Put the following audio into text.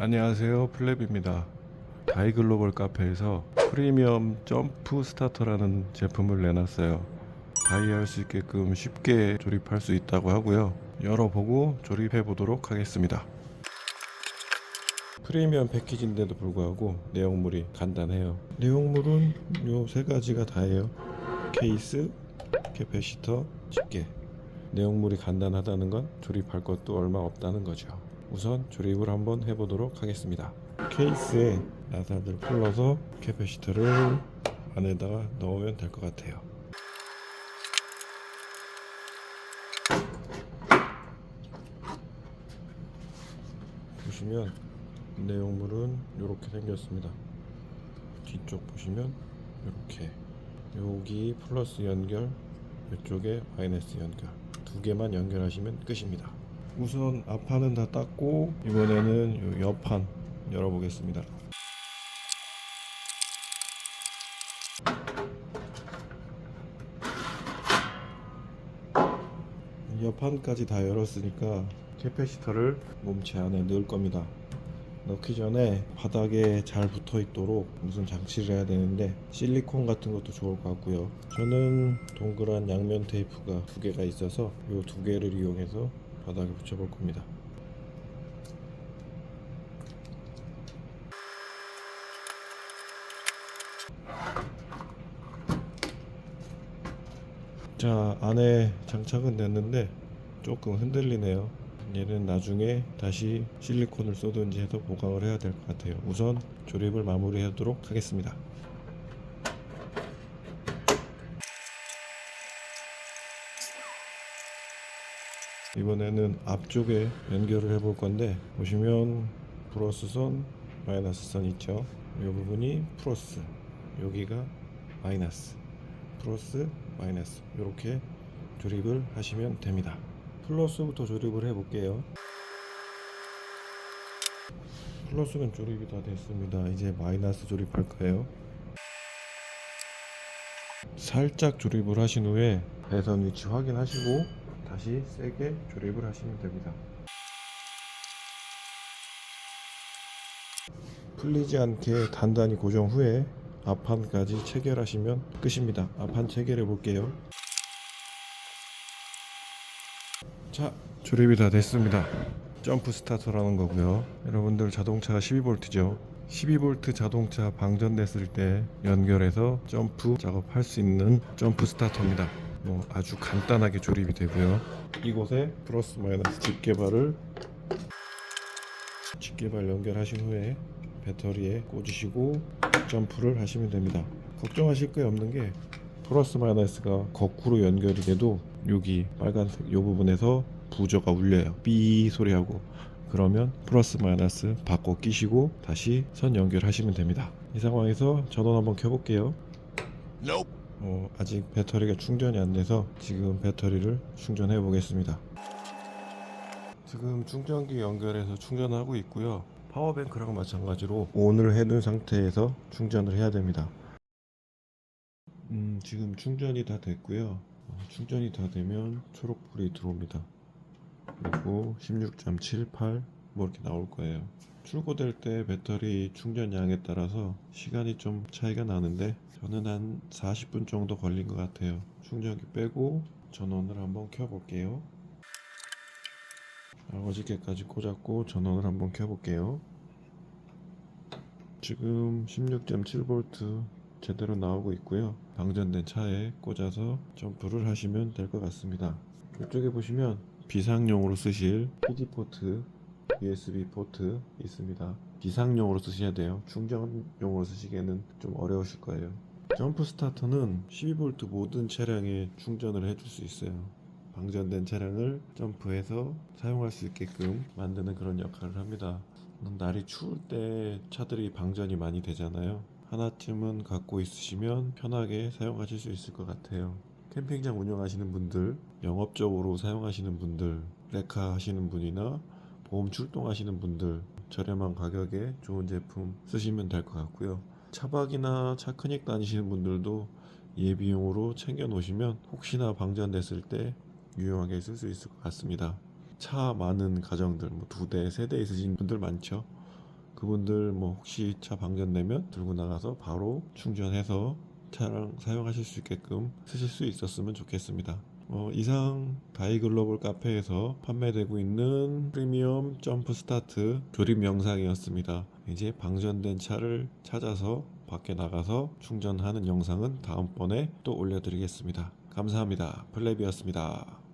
안녕하세요. 플랩입니다. 다이글로벌 카페에서 프리미엄 점프 스타터라는 제품을 내놨어요. 다이할 수 있게끔 쉽게 조립할 수 있다고 하고요. 열어보고 조립해 보도록 하겠습니다. 프리미엄 패키지인데도 불구하고 내용물이 간단해요. 내용물은 요 세 가지가 다예요. 케이스, 캐패시터, 집게. 내용물이 간단하다는 건 조립할 것도 얼마 없다는 거죠. 우선 조립을 한번 해보도록 하겠습니다. 케이스에 나사를 풀러서 캐패시터를 안에다가 넣으면 될 것 같아요. 보시면 내용물은 이렇게 생겼습니다. 뒤쪽 보시면 이렇게 여기 플러스 연결 이쪽에 마이너스 연결 두 개만 연결하시면 끝입니다. 우선 앞판은 다 닦고 이번에는 요 옆판 열어보겠습니다. 옆판까지 다 열었으니까 캐패시터를 몸체 안에 넣을 겁니다. 넣기 전에 바닥에 잘 붙어 있도록 무슨 장치를 해야 되는데 실리콘 같은 것도 좋을 것 같고요. 저는 동그란 양면 테이프가 두 개가 있어서 이 두 개를 이용해서 바닥에 붙여볼 겁니다. 자 안에 장착은 됐는데 조금 흔들리네요. 얘는 나중에 다시 실리콘을 쏘든지 해서 보강을 해야 될 것 같아요. 우선 조립을 마무리하도록 하겠습니다. 이번에는 앞쪽에 연결을 해볼 건데 보시면 플러스 선, 마이너스 선 있죠. 이 부분이 플러스, 여기가 마이너스, 플러스, 마이너스 이렇게 조립을 하시면 됩니다. 플러스부터 조립을 해 볼게요. 플러스는 조립이 다 됐습니다. 이제 마이너스 조립할 거예요. 살짝 조립을 하신 후에 배선 위치 확인하시고 다시 세게 조립을 하시면 됩니다. 풀리지 않게 단단히 고정 후에 앞판까지 체결하시면 끝입니다. 앞판 체결해 볼게요. 자, 조립이 다 됐습니다. 점프 스타터라는 거고요. 여러분들 자동차가 12V죠. 12V 자동차 방전됐을 때 연결해서 점프 작업할 수 있는 점프 스타터입니다. 뭐 아주 간단하게 조립이 되고요. 이곳에 플러스 마이너스 집게발을 집게발 연결하신 후에 배터리에 꽂으시고 점프를 하시면 됩니다. 걱정하실 게 없는 게 플러스 마이너스가 거꾸로 연결이 돼도 여기 빨간색 이 부분에서 부저가 울려요. 삐 소리하고 그러면 플러스 마이너스 바꿔 끼시고 다시 선 연결하시면 됩니다. 이 상황에서 전원 한번 켜볼게요. 어, 아직 배터리가 충전이 안 돼서 지금 배터리를 충전해 보겠습니다. 지금 충전기 연결해서 충전하고 있고요. 파워뱅크랑 마찬가지로 온을 해둔 상태에서 충전을 해야 됩니다. 음, 지금 충전이 다 됐고요. 어, 충전이 다 되면 초록불이 들어옵니다. 그리고 16.78 뭐 이렇게 나올 거예요. 출고될 때 배터리 충전량에 따라서 시간이 좀 차이가 나는데 저는 한 40분 정도 걸린 것 같아요. 충전기 빼고 전원을 한번 켜볼게요. 어저께까지 꽂았고 전원을 한번 켜볼게요. 지금 16.7V 제대로 나오고 있고요. 방전된 차에 꽂아서 점프를 하시면 될 것 같습니다. 이쪽에 보시면 비상용으로 쓰실 PD 포트, USB 포트 있습니다. 비상용으로 쓰셔야 돼요. 충전용으로 쓰시기에는 좀 어려우실 거예요. 점프 스타터는 12V 모든 차량에 충전을 해줄 수 있어요. 방전된 차량을 점프해서 사용할 수 있게끔 만드는 그런 역할을 합니다. 날이 추울 때 차들이 방전이 많이 되잖아요. 하나쯤은 갖고 있으시면 편하게 사용하실 수 있을 것 같아요. 캠핑장 운영하시는 분들, 영업적으로 사용하시는 분들, 레카 하시는 분이나 보험 출동하시는 분들 저렴한 가격에 좋은 제품 쓰시면 될 것 같고요. 차박이나 차크닉 다니시는 분들도 예비용으로 챙겨 놓으시면 혹시나 방전됐을 때 유용하게 쓸 수 있을 것 같습니다. 차 많은 가정들, 뭐 두 대, 세 대 있으신 분들 많죠. 그분들 뭐 혹시 차 방전되면 들고 나가서 바로 충전해서 차량 사용하실 수 있게끔 쓰실 수 있었으면 좋겠습니다. 어, 이상 바이글로벌 카페에서 판매되고 있는 프리미엄 점프 스타트 조립 영상이었습니다. 이제 방전된 차를 찾아서 밖에 나가서 충전하는 영상은 다음번에 또 올려드리겠습니다. 감사합니다. 플랩이었습니다.